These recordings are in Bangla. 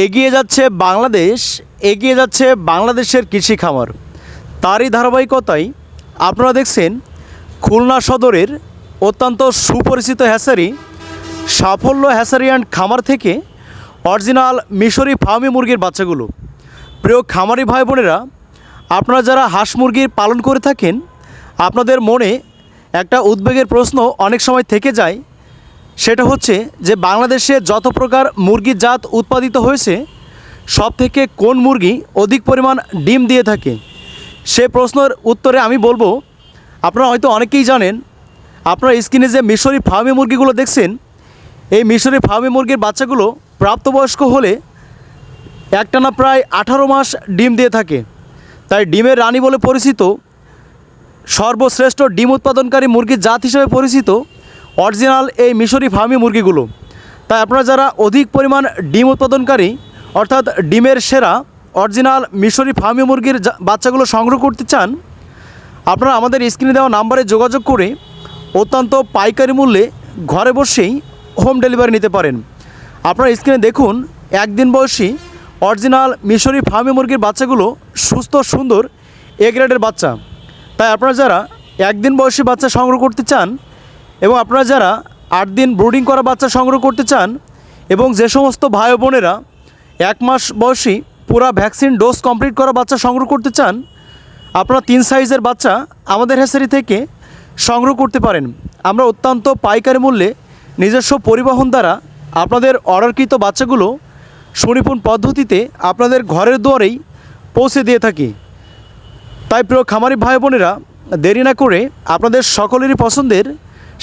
এগিয়ে যাচ্ছে বাংলাদেশ, এগিয়ে যাচ্ছে বাংলাদেশের কৃষি খামার। তারই ধারাবাহিকতায় আপনারা দেখছেন খুলনা সদরের অত্যন্ত সুপরিচিত হ্যাসারি, সাফল্য হ্যাসারি অ্যান্ড খামার থেকে অরিজিনাল মিশরি ফার্মি মুরগির বাচ্চাগুলো। প্রিয় খামারি ভাই বোনেরা, আপনারা যারা হাঁস মুরগির পালন করে থাকেন, আপনাদের মনে একটা উদ্বেগের প্রশ্ন অনেক সময় থেকে যায় সেটা হচ্ছে যে বাংলাদেশে যত প্রকার মুরগির জাত উৎপাদিত হয়েছে সব থেকে কোন মুরগি অধিক পরিমাণ ডিম দিয়ে থাকে? সে প্রশ্নের উত্তরে আমি বলব, আপনারা হয়তো অনেকেই জানেন, আপনারা স্ক্রিনে যে মিশরি ফার্মি মুরগিগুলো দেখছেন, এই মিশরি ফার্মি মুরগির বাচ্চাগুলো প্রাপ্তবয়স্ক হলে একটানা প্রায় আঠারো মাস ডিম দিয়ে থাকে। তাই ডিমের রানী বলে পরিচিত সর্বশ্রেষ্ঠ ডিম উৎপাদনকারী মুরগির জাত হিসেবে পরিচিত অরিজিনাল এই মিশরি ফার্মি মুরগিগুলো। তাই আপনারা যারা অধিক পরিমাণ ডিম উৎপাদনকারী, অর্থাৎ ডিমের সেরা অরিজিনাল মিশরি ফার্মি মুরগির বাচ্চাগুলো সংগ্রহ করতে চান, আপনারা আমাদের স্ক্রিনে দেওয়া নাম্বারে যোগাযোগ করে অত্যন্ত পাইকারি মূল্যে ঘরে বসেই হোম ডেলিভারি নিতে পারেন। আপনারা স্ক্রিনে দেখুন, একদিন বয়সী অরিজিনাল মিশরি ফার্মি মুরগির বাচ্চাগুলো সুস্থ, সুন্দর, এ গ্রেডের বাচ্চা। তাই আপনারা যারা একদিন বয়সী বাচ্চা সংগ্রহ করতে চান এবং আপনারা যারা আট দিন ব্রুডিং করা বাচ্চা সংগ্রহ করতে চান এবং যে সমস্ত ভাই বোনেরা এক মাস বয়সী পুরা ভ্যাকসিন ডোজ কমপ্লিট করা বাচ্চা সংগ্রহ করতে চান, আপনারা তিন সাইজের বাচ্চা আমাদের হ্যাসারি থেকে সংগ্রহ করতে পারেন। আমরা অত্যন্ত পাইকারি মূল্যে নিজস্ব পরিবহন দ্বারা আপনাদের অর্ডারকৃত বাচ্চাগুলো সুনিপুণ পদ্ধতিতে আপনাদের ঘরের দুয়ারেই পৌঁছে দিয়ে থাকি। তাই প্রিয় খামারি ভাই বোনেরা, দেরি না করে আপনাদের সকলেরই পছন্দের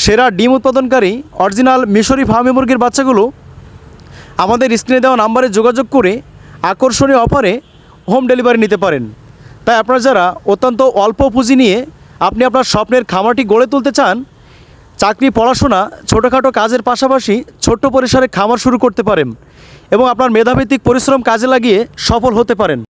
সেরা ডিম উৎপাদনকারী অরিজিনাল মিশরি ফার্মি মুরগির বাচ্চাগুলো আমাদের স্ক্রিনে দেওয়া নাম্বারে যোগাযোগ করে আকর্ষণীয় অফারে হোম ডেলিভারি নিতে পারেন। তাই আপনারা যারা অত্যন্ত অল্প পুঁজি নিয়ে আপনি আপনার স্বপ্নের খামারটি গড়ে তুলতে চান, চাকরি, পড়াশোনা, ছোটোখাটো কাজের পাশাপাশি ছোট্ট পরিসরে খামার শুরু করতে পারেন এবং আপনার মেধাভিত্তিক পরিশ্রম কাজে লাগিয়ে সফল হতে পারেন।